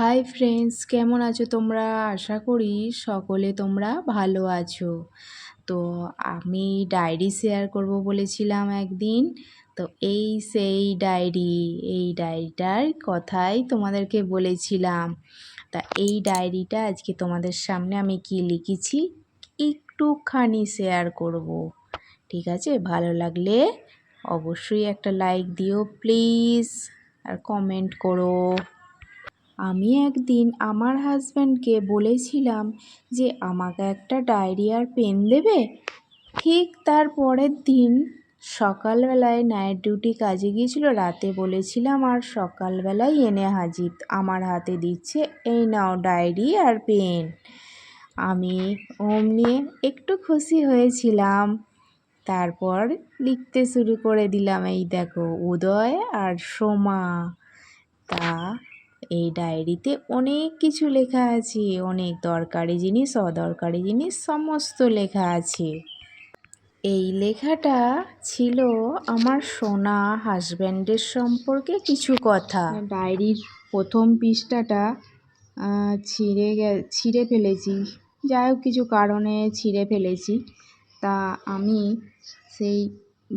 Hi friends কেমন আছো তোমরা? আশা করি সকলে তোমরা ভালো আছো। তো আমি ডায়েরি শেয়ার করব বলেছিলাম একদিন। তো এই সেই ডায়েরি এই ডায়েরিটার কথাই তোমাদেরকে বলেছিলাম। তা এই ডায়েরিটা আজকে তোমাদের সামনে আমি কি লিখেছি? একটুখানি শেয়ার করব। ঠিক আছে? ভালো লাগলে অবশ্যই একটা লাইক দিও প্লিজ আর কমেন্ট করো। আমি একদিন আমার হাজব্যান্ডকে বলেছিলাম যে, আমাকে একটা ডায়েরি আর পেন দেবে? ঠিক তার পরের দিন সকালবেলায় নাইট ডিউটি কাজে গিয়েছিল, রাতে বলেছিলাম, আর সকালবেলায় এনে হাজির, আমার হাতে দিচ্ছে, এই নাও ডায়েরি আর পেন। আমি অমনি একটু খুশি হয়েছিলাম। তারপর লিখতে শুরু করে দিলাম, এই দেখো, উদয় আর সোমা। তা এই ডায়েরিতে অনেক কিছু লেখা আছে, অনেক দরকারি জিনিস, অদরকারি জিনিস, সমস্ত লেখা আছে। এই লেখাটা ছিল আমার সোনা হাজব্যান্ডের সম্পর্কে কিছু কথা। ডায়েরির প্রথম পৃষ্ঠাটা ছিঁড়ে গে, ছিঁড়ে ফেলেছি। যাই হোক, কিছু কারণে ছিঁড়ে ফেলেছি। তা আমি সেই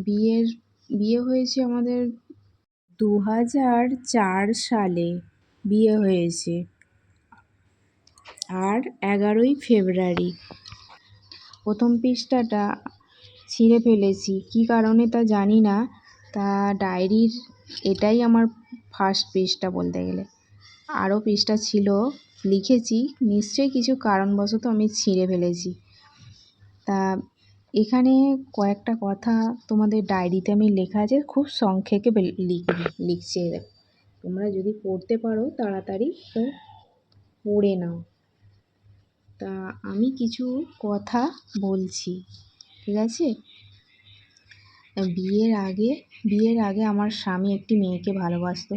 বিয়ের, বিয়ে হয়েছে আমাদের দু হাজার চার সালে। বিয়ে হয়েছে। আর এগারোই ফেব্রুয়ারি। প্রথম পৃষ্ঠাটা ছিঁড়ে ফেলেছি। কী কারণে তা জানি না। তা ডায়েরির এটাই আমার ফার্স্ট পৃষ্ঠা বলতে গেলে। আরও পৃষ্ঠা ছিল, লিখেছি। নিশ্চয়ই কিছু কারণবশত আমি ছিঁড়ে ফেলেছি। তা এখানে কয়েকটা কথা তোমাদের ডায়েরিতে আমি লেখা আছে। খুব সংক্ষেপে লিখছি তোমরা যদি পড়তে পারো তাড়াতাড়ি, তো পড়ে নাও। তা আমি কিছু কথা বলছি, ঠিক আছে? বিয়ের আগে বিয়ের আগে আমার স্বামী একটি মেয়েকে ভালোবাসতো।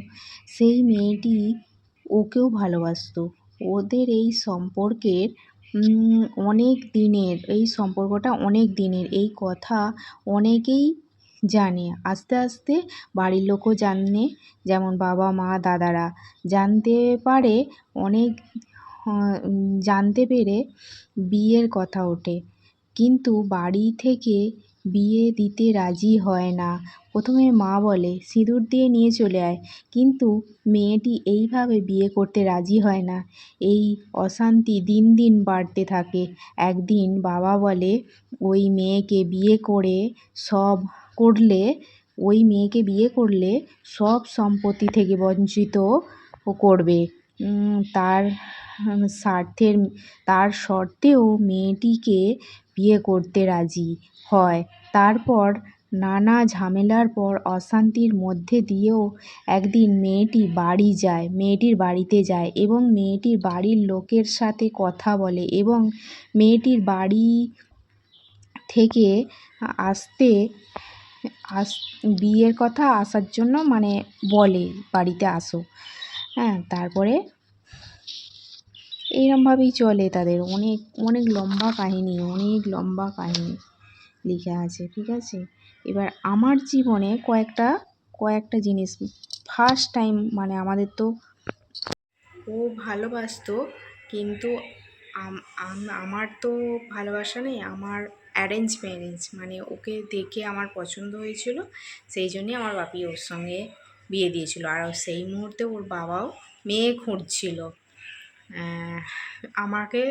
সেই মেয়েটি ওকেও ভালোবাসতো। ওদের এই সম্পর্কের অনেক দিনের, এই সম্পর্কটা অনেক দিনের। এই কথা অনেকেই জানে। আস্তে আস্তে বাড়ির লোকও জানে, যেমন বাবা, মা, দাদারা। জানতে পারে অনেক জানতে পেরে বিয়ের কথা ওঠে। কিন্তু বাড়ি থেকে বিয়ে দিতে রাজি হয় না। প্রথমে মা বলে, সিঁদুর দিয়ে নিয়ে চলে আয়। কিন্তু মেয়েটি এইভাবে বিয়ে করতে রাজি হয় না। এই অশান্তি দিন দিন বাড়তে থাকে। একদিন বাবা বলে, ওই মেয়েকে বিয়ে করে সব করলে, ওই মেয়েকে বিয়ে করলে সব সম্পত্তি থেকে বঞ্চিত করবে। তার স্বার্থের, তার শর্তেও মেয়েটিকে বিয়ে করতে রাজি হয়। তারপর নানা ঝামেলার পর অশান্তির মধ্যে দিয়েও একদিন মেয়েটি বাড়ি যায়, মেয়েটির বাড়িতে যায় এবং মেয়েটির বাড়ির লোকের সাথে কথা বলে এবং মেয়েটির বাড়ি থেকে আসতে আস, বিয়ের কথা আসার জন্য মানে বলে বাড়িতে আসো। হ্যাঁ তারপরে এইরমভাবেই চলে তাদের। অনেক অনেক লম্বা কাহিনি, অনেক লম্বা কাহিনি লেখা আছে, ঠিক আছে? এবার আমার জীবনে কয়েকটা কয়েকটা জিনিস। ফার্স্ট টাইম মানে আমাদের তো ও ভালোবাসতো, কিন্তু আমার তো ভালোবাসা নেই, আমার অ্যারেঞ্জ ম্যারেঞ্জ মানে ওকে দেখে আমার পছন্দ হয়েছিল, সেই জন্যে আমার বাপি ওর সঙ্গে বিয়ে দিয়েছিল। আর সেই মুহূর্তে ওর বাবাও মেয়ে খুঁজছিল আমাকে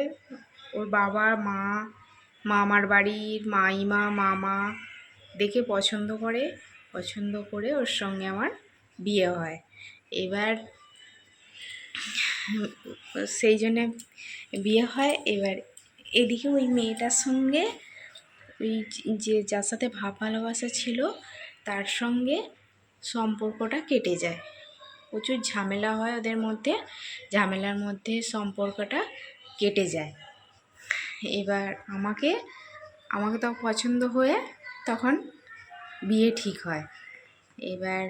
ওর বাবা, মা, মামার বাড়ির মাইমা, মামা দেখে পছন্দ করে পছন্দ করে ওর সঙ্গে আমার বিয়ে হয়। এবার সেই জন্যে বিয়ে হয়। এবার এদিকে ওই মেয়েটার সঙ্গে ওই যে যার সাথে ভাব ভালোবাসা ছিল, তার সঙ্গে সম্পর্কটা কেটে যায়। প্রচুর ঝামেলা হয় ওদের মধ্যে, ঝামেলার মধ্যে সম্পর্কটা কেটে যায়। এবার আমাকে আমাকে তো পছন্দ হয়ে তখন বিয়ে ঠিক হয়। এবার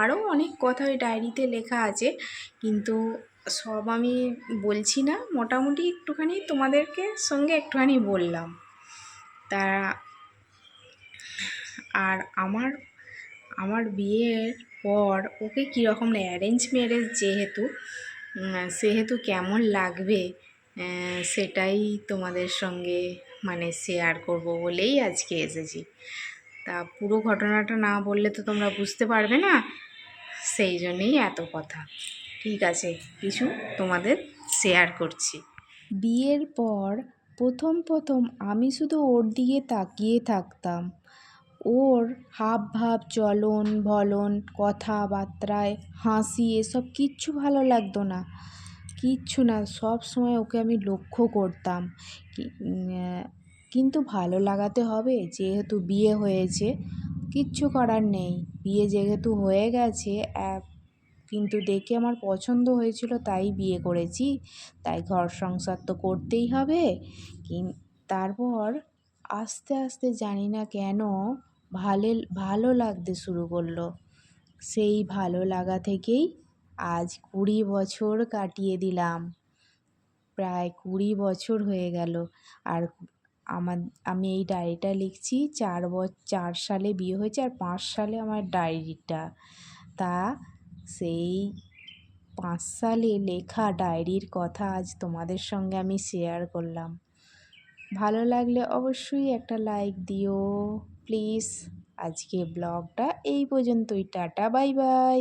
আরও অনেক কথা ওই ডায়েরিতে লেখা আছে, কিন্তু সব আমি বলছি না, মোটামুটি একটুখানি তোমাদেরকে সঙ্গে একটুখানি বললাম। তা আর আমার আমার বিয়ের পর ওকে কীরকম অ্যারেঞ্জ ম্যারেজ যেহেতু সেহেতু কেমন লাগবে সেটাই তোমাদের সঙ্গে মানে শেয়ার করব বলেই আজকে এসেছি। তা পুরো ঘটনাটা না বললে তো তোমরা বুঝতে পারবে না, সেই জন্যেই এত কথা। ঠিক আছে, কিছু তোমাদের শেয়ার করছি। বিয়ের পর প্রথম প্রথম আমি শুধু ওর দিকে তাকিয়ে থাকতাম। ওর হাব ভাব চলন বলন কথাবার্তায় হাসি, এসব কিচ্ছু ভালো লাগতো না। কিচ্ছু না, সব সময় ওকে আমি লক্ষ্য করতাম। কিন্তু ভালো লাগাতে হবে, যেহেতু বিয়ে হয়েছে, কিচ্ছু করার নেই। বিয়ে যেহেতু হয়ে গেছে কিন্তু দেখে আমার পছন্দ হয়েছিল তাই বিয়ে করেছি। তাই ঘর সংসার তো করতেই হবে। কিন- তারপর আস্তে আস্তে জানি না কেন ভালো ভালো লাগতে শুরু করল। সেই ভালো লাগা থেকেই আজ কুড়ি বছর কাটিয়ে দিলাম। প্রায় কুড়ি বছর হয়ে গেল আর আমার, আমি এই ডায়েরিটা লিখছি চার চার সালে বিয়ে হয়েছে আর পাঁচ সালে আমার ডায়েরিটা। তা সেই পাঁচ সালে লেখা ডায়েরির কথা আজ তোমাদের সঙ্গে আমি শেয়ার করলাম। ভালো লাগলে অবশ্যই একটা লাইক দিও। প্লিজ আজকে ব্লগটা এই পর্যন্তই। Tata bye bye